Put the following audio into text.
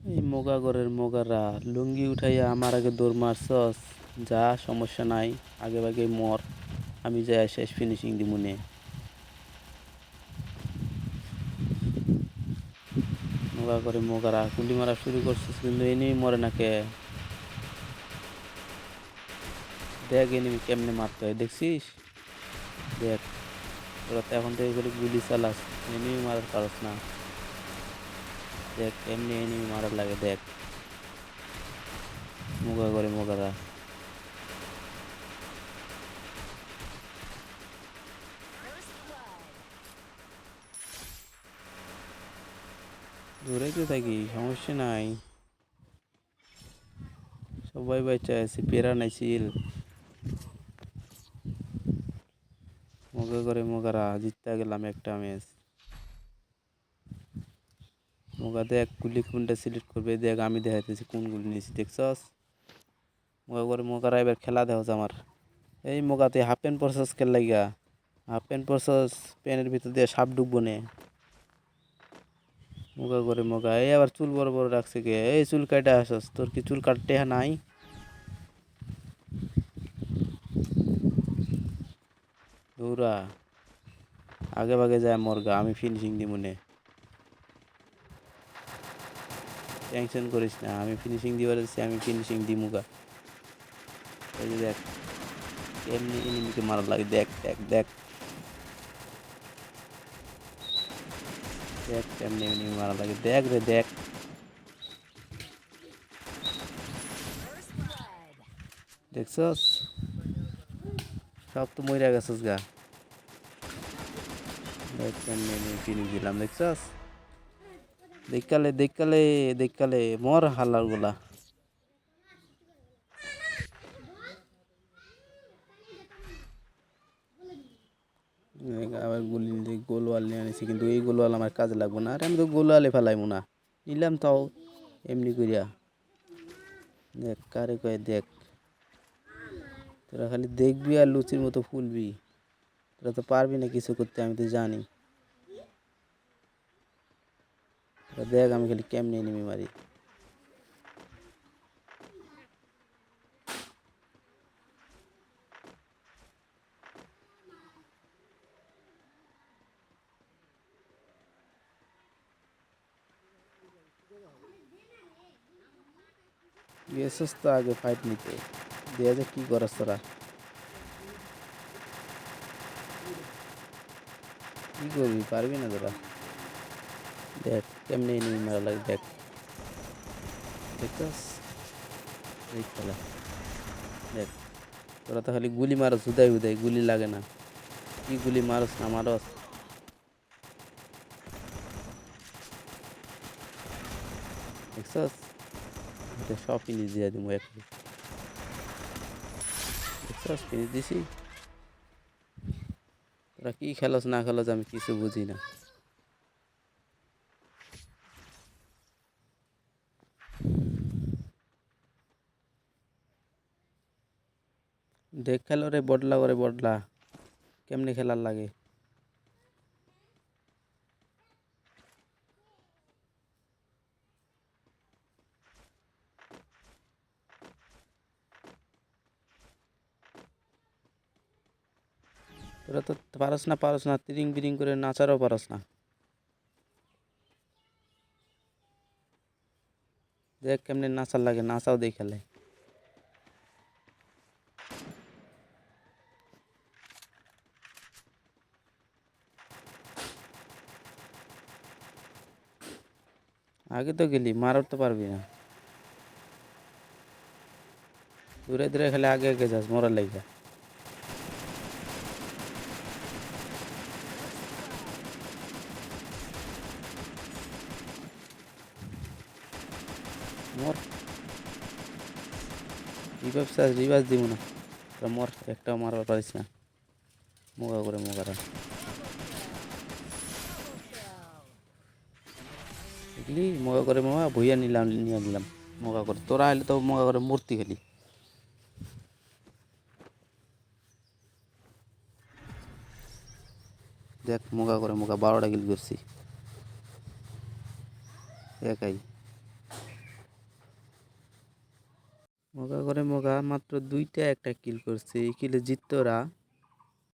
এই মোগাগরের মোগারা, লুঙ্গি উঠাইয়া আমার আগে দৌড় মারছস। যা, সমস্যা নাই, আগে ভাগে মর, আমি যাই শেষ ফিনিশিং দিমুনে মোগা করে মোগারা, গুলি মারা শুরু করছিস কিন্তু এনিমি মরে না কে? দেখ এনিমি কেমনে মারতে হয়, দেখছিস? দেখ ওরা তো এখন থেকে গুলি চালাস এনিমি মারার পারস না। দেখ, এমনি এনিমি মারার লাগে, দেখ। মোগা করে মোগারা দূরে তো থাকি, সমস্যা নাই। সবাই বাচ্চা আছে, পেরা নাইছিল মোগা করে মোগারা জিততে গেলাম একটা ম্যাচ মোগা দেখ, গুলি কোনটা সিলেক্ট করবে, দেখ আমি দেখাইতেছি কোন গুলি নিয়েছি, দেখছস? মোগা করে মোগারা এবার খেলা দেওয়া আমার। এই মোগাতে হাফ প্যান্ট পরছস খেল লাগিয়া? হাফ প্যান্ট পরছস প্যান্টের ভিতর দিয়ে সাপ ডুববো নে। মোগা করে মোগা, এই আবার চুল বড় বড় রাখছে কে? এই চুল কাটা আসস, তোর কি চুল কাটতে নাই? দৌড়া। আগে ভাগে যায় মরগা, আমি ফিনিশিং দিব নে। টেনশন করিস না, আমি ফিনিশিং দিবার যাচ্ছি আমি ফিনিশিং দিমুগা। এই যে দেখ, এমনি এনিমিকে মারা লাগে, দেখ দেখ দেখ। দেখ কেমনি এমনি মারা লাগে, দেখ রে, দেখ। দেখছস? সব তো মইরা গেছস গা। দেখ কেমনি এমনি ফিনিশ দিলাম, দেখছস? দেখালে দেখালে দেখালে, মর হালারগুলা আবার গুলি গোলওয়াল নিয়ে আনিছি, কিন্তু এই গোলওয়াল আমার কাজে লাগবো না। আর, আমি তো গোলওয়ালে ফেলাইমু না। নিলাম তাও, এমনি করিয়া দেখ, কারে কয়ে, দেখ। তোরা খালি দেখবি আর লুচির মতো ফুলবি। তোরা তো পারবি না কিছু করতে, আমি তো জানি তোরা দেখ আমি খালি কেমনে এনিমি মারি গেছিস তো আগে ফাইট নিতে দেখা যাক কি করস তোরা কি করবি পারবি না তোরা দেখ কেমনে এনিমি মারা লাগে, দেখ। দেখছস দেখ খেলা। দেখ, তোরা তো খালি গুলি মারস, হুদাই হুদাই, গুলি লাগে না। কি গুলি মারস, না মারস? দেখছস এটা সব ফিনিশ দিয়ে দিব দেখছস ফিনিশ দিছি? তোরা কি খেলস, না খেলস আমি কিছু বুঝি না দেখ, খেলো রে, বদলা করে বদলা। কেমনে খেলার লাগে? তোরা তো পারস না পারস না, তিরিং বিরিং করে নাচারও পারস না। দেখ, কেমনে নাচার লাগে, নাচাও দেখালে আগে তো গেলি মারতে তো পারবি না দূরে দূরে খেলে আগে আগে যাস মরার লাগা মর রিভাইভ চাস রিভাইভ দিব না তোরা মর একটাও মারবার পারিস না মোগা করে মোগারা দেখলি মগা করে মামা ভুইয়া নিলাম, নিয়ে নিলাম, মগা করে। তোরা এলে তো মগা করে মূর্তি খেলি দেখ, মগা করে মগা, বারোটা কিল করছি একাই। মগা করে মগা, মাত্র দুইটা একটা কিল করছে। এই কিলে জিততরা